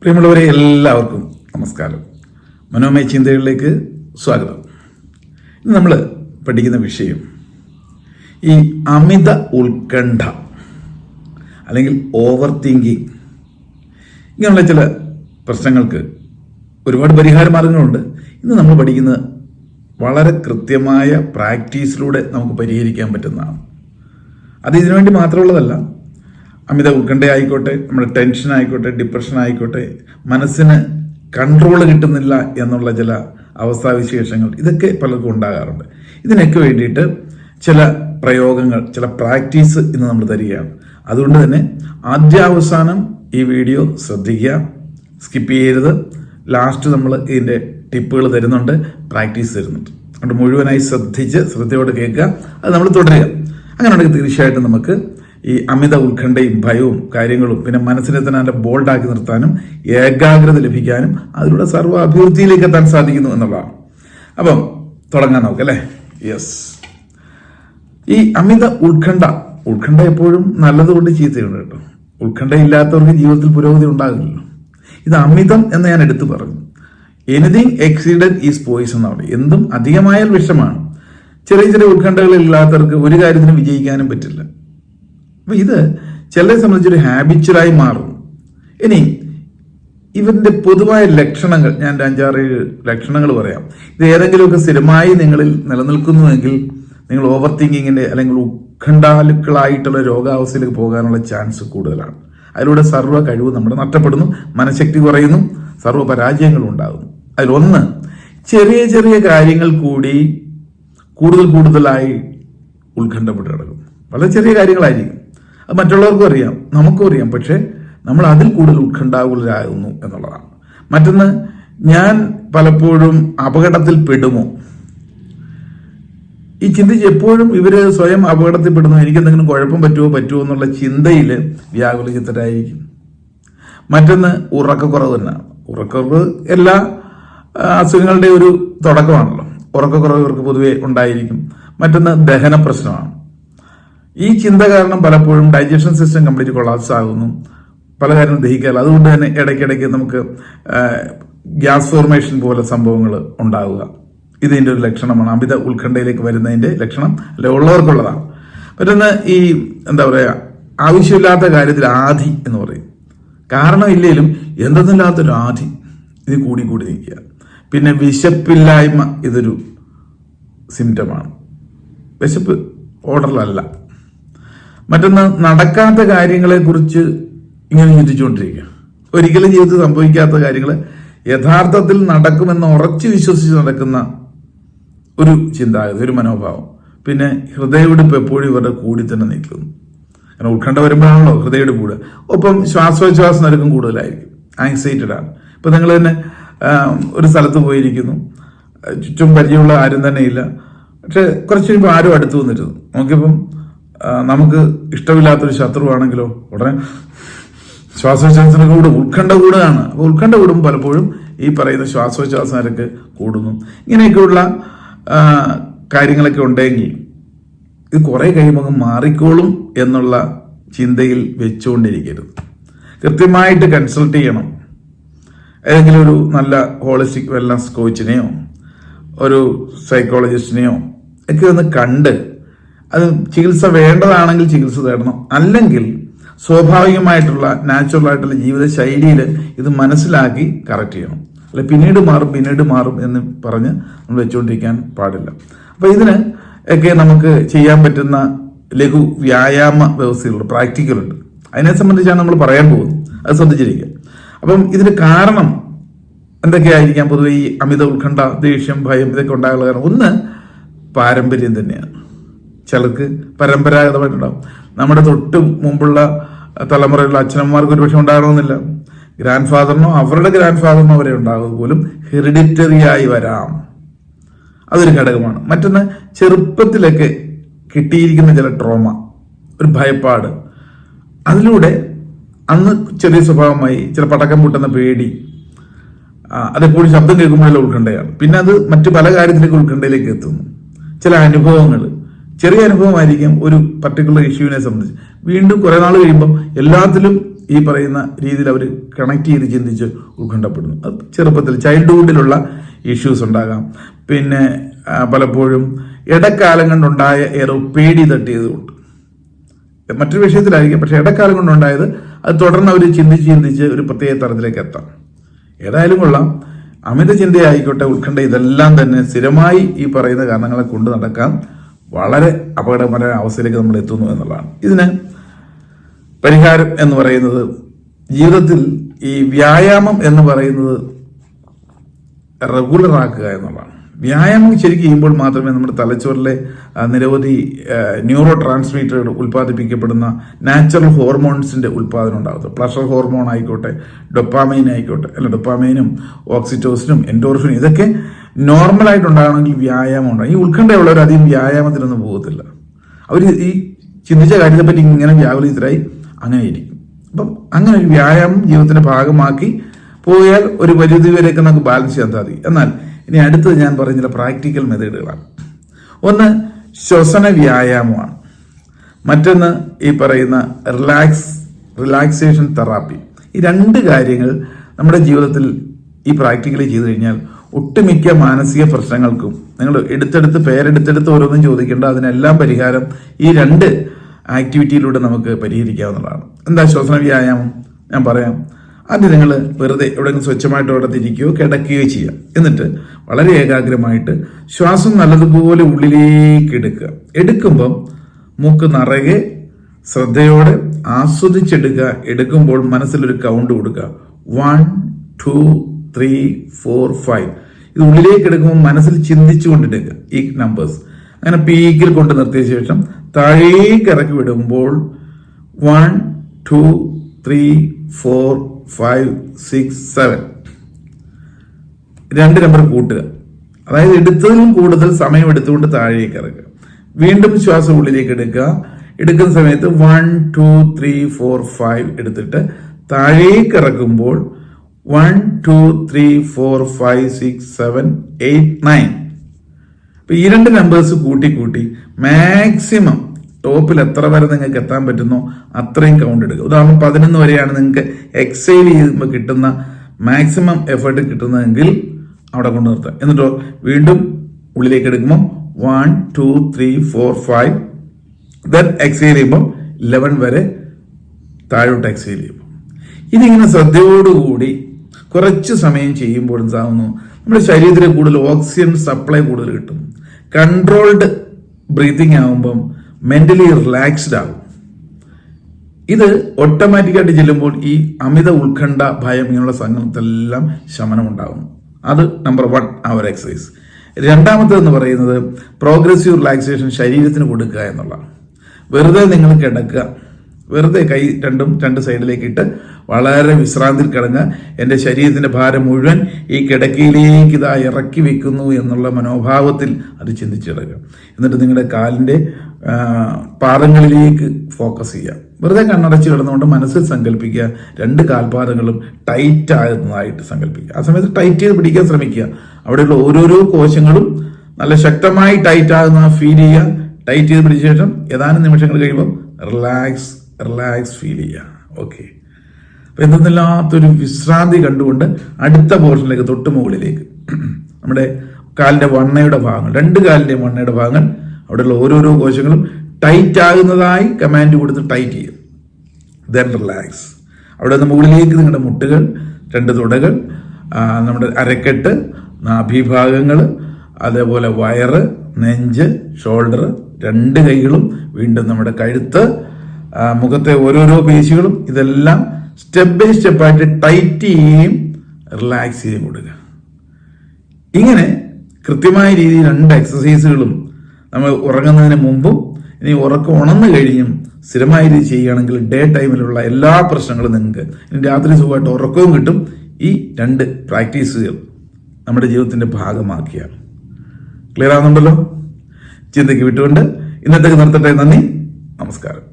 പ്രിയമുള്ളവരെ എല്ലാവർക്കും നമസ്കാരം. മനോമയ ചിന്തകളിലേക്ക് സ്വാഗതം. ഇന്ന് നമ്മൾ പഠിക്കുന്ന വിഷയം ഈ അമിത ഉത്കണ്ഠ അല്ലെങ്കിൽ ഓവർ തിങ്കിങ് ഇങ്ങനെയുള്ള ചില പ്രശ്നങ്ങൾക്ക് ഒരുപാട് പരിഹാര മാർഗങ്ങളുണ്ട്. ഇന്ന് നമ്മൾ പഠിക്കുന്നത് വളരെ കൃത്യമായ പ്രാക്ടീസിലൂടെ നമുക്ക് പരിഹരിക്കാൻ പറ്റുന്നതാണ്. അത് ഇതിനുവേണ്ടി മാത്രമുള്ളതല്ല അമിത ഉത്കണ്ഠ ആയിക്കോട്ടെ നമ്മുടെ ടെൻഷൻ ആയിക്കോട്ടെ ഡിപ്രഷൻ ആയിക്കോട്ടെ മനസ്സിന് കൺട്രോൾ കിട്ടുന്നില്ല എന്നുള്ള ചില അവസ്ഥാവിശേഷങ്ങൾ ഇതൊക്കെ പലർക്കും ഉണ്ടാകാറുണ്ട്. ഇതിനൊക്കെ വേണ്ടിയിട്ട് ചില പ്രയോഗങ്ങൾ ചില പ്രാക്ടീസ് ഇന്ന് നമ്മൾ തരികയാണ്. അതുകൊണ്ട് തന്നെ ആദ്യാവസാനം ഈ വീഡിയോ ശ്രദ്ധിക്കുക. സ്കിപ്പ് ചെയ്യരുത്. ലാസ്റ്റ് നമ്മൾ ഇതിന്റെ ടിപ്പുകൾ തരുന്നുണ്ട് പ്രാക്ടീസ് തരുന്നുണ്ട്. അതുകൊണ്ട് മുഴുവനായി ശ്രദ്ധിച്ച് ശ്രദ്ധയോടെ കേൾക്കുക. അത് നമ്മൾ തുടരുക. അങ്ങനെയാണെങ്കിൽ തീർച്ചയായിട്ടും നമുക്ക് ഈ അമിത ഉത്കണ്ഠയും ഭയവും കാര്യങ്ങളും പിന്നെ മനസ്സിനെ തന്നെ അതിന്റെ ബോൾഡാക്കി നിർത്താനും ഏകാഗ്രത ലഭിക്കാനും അതിലൂടെ സർവ അഭിവൃദ്ധിയിലേക്ക് എത്താൻ സാധിക്കുന്നു എന്നുള്ളതാണ്. അപ്പം തുടങ്ങാൻ നമുക്ക് അല്ലേ? യെസ് ഈ അമിത ഉത്കണ്ഠ ഉത്കണ്ഠ എപ്പോഴും നല്ലതുകൊണ്ട് ചീത്തയുണ്ട് കേട്ടോ. ഉത്കണ്ഠ ഇല്ലാത്തവർക്ക് ജീവിതത്തിൽ പുരോഗതി ഉണ്ടാകില്ലല്ലോ. ഇത് അമിതം എന്ന് ഞാൻ എടുത്തു പറഞ്ഞു. എനിതിങ് എക്സിഡന്റ് ഈസ് പോയിസ് എന്നാണ്. എന്തും അധികമായാൽ വിഷമാണ്. ചെറിയ ചെറിയ ഉത്കണ്ഠകളില്ലാത്തവർക്ക് ഒരു കാര്യത്തിനും വിജയിക്കാനും പറ്റില്ല. അപ്പൊ ഇത് ചിലരെ സംബന്ധിച്ചൊരു ഹാബിച്വലായി മാറുന്നു. ഇനി ഇവന്റെ പൊതുവായ ലക്ഷണങ്ങൾ ഞാൻ അഞ്ചാറ് ലക്ഷണങ്ങൾ പറയാം. ഇത് ഏതെങ്കിലുമൊക്കെ സ്ഥിരമായി നിങ്ങളിൽ നിലനിൽക്കുന്നുവെങ്കിൽ നിങ്ങൾ ഓവർ തിങ്കിങ്ങിന്റെ അല്ലെങ്കിൽ ഉത്കണ്ഠാലുക്കളായിട്ടുള്ള രോഗാവസ്ഥയിലേക്ക് പോകാനുള്ള ചാൻസ് കൂടുതലാണ്. അതിലൂടെ സർവ കഴിവ് നമ്മുടെ നഷ്ടപ്പെടുന്നു മനഃശക്തി കുറയുന്നു സർവ പരാജയങ്ങളും ഉണ്ടാകുന്നു. അതിലൊന്ന് ചെറിയ ചെറിയ കാര്യങ്ങൾ കൂടി കൂടുതൽ കൂടുതലായി ഉത്കണ്ഠപ്പെട്ട് കിടക്കും വളരെ ചെറിയ കാര്യങ്ങളായിരിക്കും. മറ്റുള്ളവർക്കും അറിയാം നമുക്കും അറിയാം പക്ഷേ നമ്മൾ അതിൽ കൂടുതൽ ഉത്കണ്ഠാകുലരാകുന്നു എന്നുള്ളതാണ്. മറ്റൊന്ന് ഞാൻ പലപ്പോഴും അപകടത്തിൽ പെടുമോ ഈ ചിന്തിച്ച് എപ്പോഴും ഇവർ സ്വയം അപകടത്തിൽപ്പെടുന്നു എനിക്ക് എന്തെങ്കിലും കുഴപ്പം പറ്റുമോ പറ്റുമോ എന്നുള്ള ചിന്തയിൽ വ്യാകുലചിത്തരായിരിക്കും. മറ്റൊന്ന് ഉറക്കക്കുറവ് തന്നെയാണ് ഉറക്കക്കുറവ് എല്ലാ അസുഖങ്ങളുടെ ഒരു തുടക്കമാണല്ലോ. ഉറക്കക്കുറവ് ഇവർക്ക് പൊതുവെ ഉണ്ടായിരിക്കും. മറ്റൊന്ന് ദഹന പ്രശ്നമാണ് ഈ ചിന്ത കാരണം പലപ്പോഴും ഡൈജഷൻ സിസ്റ്റം കംപ്ലീറ്റ് കൊളാപ്സ് ആകുന്നു. പല കാര്യങ്ങളും ദഹിക്കാറില്ല. അതുകൊണ്ട് തന്നെ ഇടയ്ക്കിടയ്ക്ക് നമുക്ക് ഗ്യാസ് ഫോർമേഷൻ പോലെ സംഭവങ്ങൾ ഉണ്ടാവുക. ഇതിന്റെ ഒരു ലക്ഷണമാണ്. അമിത ഉത്കണ്ഠയിലേക്ക് വരുന്നതിന്റെ ലക്ഷണം അല്ലെ ഉള്ളവർക്കുള്ളതാണ്. മറ്റൊന്ന് ഈ എന്താ പറയുക ആവശ്യമില്ലാത്ത കാര്യത്തിൽ ആധി എന്ന് പറയും. കാരണമില്ലെങ്കിലും എന്തെന്നില്ലാത്തൊരു ആധി ഇത് കൂടി കൂടി നിൽക്കുക. പിന്നെ വിശപ്പില്ലായ്മ ഇതൊരു സിംറ്റമാണ് വിശപ്പ് ഓർഡറിലല്ല മറ്റൊന്ന് നടക്കാത്ത കാര്യങ്ങളെ കുറിച്ച് ഇങ്ങനെ ചിന്തിച്ചുകൊണ്ടിരിക്കുക. ഒരിക്കലും ജീവിതത്തിൽ സംഭവിക്കാത്ത കാര്യങ്ങൾ യഥാർത്ഥത്തിൽ നടക്കുമെന്ന് ഉറച്ചു വിശ്വസിച്ച് നടക്കുന്ന ഒരു ചിന്താഗതി ഒരു മനോഭാവം. പിന്നെ ഹൃദയവിടിപ്പ് എപ്പോഴും ഇവരുടെ കൂടി തന്നെ നിൽക്കുന്നു കാരണം ഉത്കണ്ഠ വരുമ്പോഴാണല്ലോ ഹൃദയവിടിപ്പ് കൂടുക. ഒപ്പം ശ്വാസോച്ഛ്വാസ നിരക്കും കൂടുതലായിരിക്കും. ആങ്സൈറ്റഡ് ആണ്. ഇപ്പൊ നിങ്ങൾ തന്നെ ഒരു സ്ഥലത്ത് പോയിരിക്കുന്നു. ചുറ്റും പരിചയമുള്ള ആരും തന്നെ ഇല്ല. പക്ഷെ കുറച്ച് കഴിയുമ്പോൾ ആരും അടുത്ത് വന്നിരുന്നു. നോക്കിയപ്പം ആ, നമുക്ക് ഇഷ്ടമില്ലാത്തൊരു ശത്രുവാണെങ്കിലോ ഉടനെ ശ്വാസോച്ഛ്വാസത്തിന് കൂടും ഉത്കണ്ഠ കൂടുകയാണ് അപ്പോൾ ഉത്കണ്ഠ കൂടുമ്പോൾ പലപ്പോഴും ഈ പറയുന്ന ശ്വാസോച്ഛ്വാസ നിരക്ക് കൂടുന്നു. ഇങ്ങനെയൊക്കെയുള്ള കാര്യങ്ങളൊക്കെ ഉണ്ടെങ്കിൽ ഇത് കുറേ കഴിയുമ്പോൾ മാറിക്കോളും എന്നുള്ള ചിന്തയിൽ വെച്ചുകൊണ്ടിരിക്കരുത്. കൃത്യമായിട്ട് കൺസൾട്ട് ചെയ്യണം. ഏതെങ്കിലും ഒരു നല്ല ഹോളിസ്റ്റിക് വെൽനസ് കോച്ചിനെയോ ഒരു സൈക്കോളജിസ്റ്റിനെയോ ഒക്കെ ഒന്ന് കണ്ട് അത് ചികിത്സ വേണ്ടതാണെങ്കിൽ ചികിത്സ തേടണം. അല്ലെങ്കിൽ സ്വാഭാവികമായിട്ടുള്ള നാച്ചുറൽ ആയിട്ടുള്ള ജീവിത ശൈലിയിൽ ഇത് മനസ്സിലാക്കി കറക്റ്റ് ചെയ്യണം. അല്ലെ പിന്നീട് മാറും പിന്നീട് മാറും എന്ന് പറഞ്ഞ് നമ്മൾ വെച്ചുകൊണ്ടിരിക്കാൻ പാടില്ല. അപ്പൊ ഇതിന് ഒക്കെ നമുക്ക് ചെയ്യാൻ പറ്റുന്ന ലഘു വ്യായാമ വ്യവസ്ഥകളുണ്ട് പ്രാക്ടിക്കലുണ്ട് അതിനെ സംബന്ധിച്ചാണ് നമ്മൾ പറയാൻ പോകുന്നത്. അത് ശ്രദ്ധിച്ചിരിക്കുക. അപ്പം ഇതിന് കാരണം എന്തൊക്കെയായിരിക്കാം? പൊതുവെ ഈ അമിത ഉത്കണ്ഠ ദേഷ്യം ഭയം ഇതൊക്കെ ഉണ്ടാകാനുള്ള കാരണം. ഒന്ന് പാരമ്പര്യം തന്നെയാണ്. ചിലർക്ക് പരമ്പരാഗതമായിട്ടുണ്ടാകും നമ്മുടെ തൊട്ട് മുമ്പുള്ള തലമുറയിലുള്ള അച്ഛനമ്മമാർക്ക് ഒരുപക്ഷെ ഉണ്ടാകണമെന്നില്ല. ഗ്രാൻഡ് ഫാദറിനോ അവരുടെ ഗ്രാൻഡ് ഫാദറിനോ വരെ ഉണ്ടാകുക പോലും ഹെറിഡിറ്ററി ആയി വരാം. അതൊരു ഘടകമാണ്. മറ്റൊന്ന് ചെറുപ്പത്തിലൊക്കെ കിട്ടിയിരിക്കുന്ന ചില ട്രോമ ഒരു ഭയപ്പാട്. അതിലൂടെ അന്ന് ചെറിയ സ്വഭാവമായി ചില പടക്കം പൊട്ടുന്ന പേടി അതെപ്പോഴും ശബ്ദം കേൾക്കുമ്പോഴുള്ള ഉത്കണ്ഠയാണ് പിന്നെ അത് മറ്റു പല കാര്യത്തിലേക്ക് ഉത്കണ്ഠയിലേക്ക് എത്തുന്നു. ചില അനുഭവങ്ങൾ ചെറിയ അനുഭവമായിരിക്കും ഒരു പർട്ടിക്കുലർ ഇഷ്യൂവിനെ സംബന്ധിച്ച്. വീണ്ടും കുറേ നാൾ കഴിയുമ്പം എല്ലാത്തിലും ഈ പറയുന്ന രീതിയിൽ അവർ കണക്ട് ചെയ്ത് ചിന്തിച്ച് ഉത്കണ്ഠപ്പെടുന്നു. അത് ചെറുപ്പത്തിൽ ചൈൽഡ്ഹുഡിലുള്ള ഇഷ്യൂസ് ഉണ്ടാകാം. പിന്നെ പലപ്പോഴും ഇടക്കാലം കൊണ്ടുണ്ടായ ഏറെ പേടി തട്ടിയതുകൊണ്ട് മറ്റൊരു വിഷയത്തിലായിരിക്കും. പക്ഷെ ഇടക്കാലം കൊണ്ടുണ്ടായത് അത് തുടർന്ന് അവർ ചിന്തിച്ച് ചിന്തിച്ച് ഒരു പ്രത്യേക തരത്തിലേക്ക് എത്താം. ഏതായാലും കൊള്ളാം. അമിത ചിന്തയായിക്കോട്ടെ ഉത്കണ്ഠ ഇതെല്ലാം തന്നെ സ്ഥിരമായി ഈ പറയുന്ന കാരണങ്ങളെ കൊണ്ട് നടക്കാൻ വളരെ അപകടകരമായ അവസ്ഥയിലേക്ക് നമ്മൾ എത്തുന്നു എന്നുള്ളതാണ്. ഇതിന് പരിഹാരം എന്ന് പറയുന്നത് ജീവിതത്തിൽ ഈ വ്യായാമം എന്ന് പറയുന്നത് റെഗുലർ ആക്കുക എന്നുള്ളതാണ്. വ്യായാമം ശരിക്കും ചെയ്യുമ്പോൾ മാത്രമേ നമ്മുടെ തലച്ചോറിലെ നിരവധി ന്യൂറോ ട്രാൻസ്മീറ്ററുകൾ ഉൽപ്പാദിപ്പിക്കപ്പെടുന്ന നാച്ചുറൽ ഹോർമോൺസിന്റെ ഉൽപ്പാദനം ഉണ്ടാകത്തുള്ളൂ. പ്ലഷർ ഹോർമോൺ ആയിക്കോട്ടെ ഡൊപ്പാമൈൻ ആയിക്കോട്ടെ അല്ല ഡൊപ്പാമൈനും ഓക്സിറ്റോസിനും എൻഡോർഫിനും ഇതൊക്കെ നോർമലായിട്ട് ഉണ്ടാകണമെങ്കിൽ വ്യായാമം ഉണ്ടാകും ഈ ഉത്കണ്ഠയുള്ളവർ അധികം വ്യായാമത്തിനൊന്നും പോകത്തില്ല. അവർ ഈ ചിന്തിച്ച കാര്യത്തെപ്പറ്റി ഇങ്ങനെ വ്യാകുലിതരായി അങ്ങനെ ഇരിക്കും. അപ്പം അങ്ങനെ ഒരു വ്യായാമം ജീവിതത്തിന്റെ ഭാഗമാക്കി പോയാൽ ഒരു പരിധി വരെയൊക്കെ നമുക്ക് ബാലൻസ് ചെയ്യാൻ സാധിക്കും. എന്നാൽ ഇനി അടുത്തത് ഞാൻ പറഞ്ഞ ചില പ്രാക്ടിക്കൽ മെത്തേഡുകളാണ് ഒന്ന് ശ്വസന വ്യായാമമാണ്. മറ്റൊന്ന് ഈ പറയുന്ന റിലാക്സ് റിലാക്സേഷൻ തെറാപ്പി ഈ രണ്ട് കാര്യങ്ങൾ നമ്മുടെ ജീവിതത്തിൽ ഈ പ്രാക്ടിക്കലി ചെയ്തു കഴിഞ്ഞാൽ ഒട്ടുമിക്ക മാനസിക പ്രശ്നങ്ങൾക്കും നിങ്ങൾ എടുത്തെടുത്ത് പേരെടുത്തെടുത്ത് ഓരോന്നും ചോദിക്കേണ്ട അതിനെല്ലാം പരിഹാരം ഈ രണ്ട് ആക്ടിവിറ്റിയിലൂടെ നമുക്ക് പരിഹരിക്കാവുന്നതാണ്. എന്താ ശ്വസന വ്യായാമം? ഞാൻ പറയാം. ആദ്യം നിങ്ങൾ വെറുതെ എവിടെയെങ്കിലും സ്വച്ഛമായിട്ട് അവിടെ തിരിക്കുകയോ കിടക്കുകയോ ചെയ്യാം. എന്നിട്ട് വളരെ ഏകാഗ്രമായിട്ട് ശ്വാസം നല്ലതുപോലെ ഉള്ളിലേക്ക് എടുക്കുക. എടുക്കുമ്പം മൂക്ക് നിറയെ ശ്രദ്ധയോടെ ആസ്വദിച്ചെടുക്കുക. എടുക്കുമ്പോൾ മനസ്സിലൊരു കൗണ്ട് കൊടുക്കുക. One two three four five ഇത് ഉള്ളിലേക്ക് എടുക്കുമ്പോൾ മനസ്സിൽ ചിന്തിച്ചു ചിന്തിച്ചുകൊണ്ടെടുക്കുക ഈ നമ്പേഴ്സ് അങ്ങനെ പീക്കിൽ കൊണ്ട് നിർത്തിയ ശേഷം താഴേക്ക് ഇറക്കി വിടുമ്പോൾ one two three four five six seven രണ്ട് നമ്പർ കൂട്ടുക. അതായത് എടുത്തതിലും കൂടുതൽ സമയം എടുത്തുകൊണ്ട് താഴേക്ക് ഇറക്കുക. വീണ്ടും ശ്വാസം ഉള്ളിലേക്ക് എടുക്കുക. എടുക്കുന്ന സമയത്ത് one two three four five എടുത്തിട്ട് താഴേക്ക് ഇറക്കുമ്പോൾ one two three four five six seven eight nine. അപ്പൊ ഈ രണ്ട് നമ്പേഴ്സ് കൂട്ടി കൂട്ടി മാക്സിമം ടോപ്പിൽ എത്ര വരെ നിങ്ങൾക്ക് എത്താൻ പറ്റുന്നോ അത്രയും കൗണ്ട് എടുക്കുക. ഉദാഹരണം പതിനൊന്ന് വരെയാണ് നിങ്ങൾക്ക് എക്സൈൽ ചെയ്യുമ്പോൾ കിട്ടുന്ന മാക്സിമം എഫേർട്ട് കിട്ടുന്നതെങ്കിൽ അവിടെ കൊണ്ട് നിർത്തുക എന്നിട്ടോ വീണ്ടും ഉള്ളിലേക്ക് എടുക്കുമ്പോൾ one two three four five then exhale ചെയ്യുമ്പോൾ ലെവൻ വരെ താഴോട്ട് എക്സൈൽ ചെയ്യുമ്പോൾ. ഇതിങ്ങനെ ശ്രദ്ധയോടുകൂടി കുറച്ച് സമയം ചെയ്യുമ്പോൾ എന്താകുന്നു നമ്മുടെ ശരീരത്തിൽ കൂടുതൽ ഓക്സിജൻ സപ്ലൈ കൂടുതൽ കിട്ടും. കൺട്രോൾഡ് ബ്രീതിങ് ആകുമ്പം മെന്റലി റിലാക്സ്ഡ് ആകും. ഇത് ഓട്ടോമാറ്റിക്കായിട്ട് ചെല്ലുമ്പോൾ ഈ അമിത ഉത്കണ്ഠ ഭയം ഇങ്ങനെയുള്ള സംഘത്തെല്ലാം ശമനം ഉണ്ടാകും അത് നമ്പർ വൺ ആ ഒരു എക്സസൈസ് രണ്ടാമത്തേന്ന് പറയുന്നത് പ്രോഗ്രസീവ് റിലാക്സേഷൻ ശരീരത്തിന് കൊടുക്കുക എന്നുള്ളതാണ്. വെറുതെ നിങ്ങൾ കിടക്കുക. വെറുതെ കൈ രണ്ടും രണ്ട് സൈഡിലേക്ക് ഇട്ട് വളരെ വിശ്രാന്തിയിൽ കിടങ്ങുക എന്റെ ശരീരത്തിന്റെ ഭാരം മുഴുവൻ ഈ കിടക്കയിലേക്ക് ഇതാ ഇറക്കി വെക്കുന്നു എന്നുള്ള മനോഭാവത്തിൽ അത് ചിന്തിച്ചിടുക. എന്നിട്ട് നിങ്ങളുടെ കാലിന്റെ പാദങ്ങളിലേക്ക് ഫോക്കസ് ചെയ്യുക. വെറുതെ കണ്ണടച്ച് കിടന്നുകൊണ്ട് മനസ്സിൽ സങ്കല്പിക്കുക. രണ്ട് കാൽപാദങ്ങളും ടൈറ്റ് ആകുന്നതായിട്ട് സങ്കല്പിക്കുക. ആ സമയത്ത് ടൈറ്റ് ചെയ്ത് പിടിക്കാൻ ശ്രമിക്കുക. അവിടെയുള്ള ഓരോരോ കോശങ്ങളും നല്ല ശക്തമായി ടൈറ്റ് ആകുന്ന ഫീൽ ചെയ്യുക. ടൈറ്റ് ചെയ്ത് പിടിച്ച ശേഷം ഏതാനും നിമിഷങ്ങൾ കഴിയുമ്പോൾ റിലാക്സ് റിലാക്സ് ഫീൽ ചെയ്യുക ഓക്കെ. അപ്പൊ എന്തെന്നില്ലാത്തൊരു വിശ്രാന്തി കണ്ടുകൊണ്ട് അടുത്ത പോർഷനിലേക്ക് തൊട്ട് മുകളിലേക്ക്. നമ്മുടെ കാലിന്റെ വണ്ണയുടെ ഭാഗങ്ങൾ രണ്ട് കാലിന്റെയും വണ്ണയുടെ ഭാഗങ്ങൾ അവിടെയുള്ള ഓരോരോ കോശങ്ങളും ടൈറ്റ് ആകുന്നതായി കമാൻഡ് കൊടുത്ത് ടൈറ്റ് ചെയ്യും. ദെൻ റിലാക്സ് അവിടെ നിന്ന് മുകളിലേക്ക് നിങ്ങളുടെ മുട്ടുകൾ രണ്ട് തുടകൾ നമ്മുടെ അരക്കെട്ട് നാഭിഭാഗങ്ങൾ അതേപോലെ വയറ് നെഞ്ച് ഷോൾഡർ രണ്ട് കൈകളും വീണ്ടും നമ്മുടെ കഴുത്ത് മുഖത്തെ ഓരോരോ പേശികളും ഇതെല്ലാം സ്റ്റെപ്പ് ബൈ സ്റ്റെപ്പായിട്ട് ടൈറ്റ് ചെയ്യുകയും റിലാക്സ് ചെയ്യുകയും കൊടുക്കുക ഇങ്ങനെ കൃത്യമായ രീതിയിൽ രണ്ട് എക്സസൈസുകളും നമ്മൾ ഉറങ്ങുന്നതിന് മുമ്പും ഇനി ഉറക്കം ഉണർന്നു കഴിഞ്ഞും സ്ഥിരമായ രീതി ചെയ്യുകയാണെങ്കിൽ ഡേ ടൈമിലുള്ള എല്ലാ പ്രശ്നങ്ങളും നിങ്ങൾക്ക് ഇനി രാത്രി സുഖമായിട്ട് ഉറക്കവും കിട്ടും. ഈ രണ്ട് പ്രാക്ടീസുകൾ നമ്മുടെ ജീവിതത്തിന്റെ ഭാഗമാക്കിയാണ് ക്ലിയർ ആകുന്നുണ്ടല്ലോ ചിന്തയ്ക്ക് വിട്ടുകൊണ്ട് ഇന്നത്തേക്ക് നിർത്തട്ടെ. നന്ദി. നമസ്കാരം.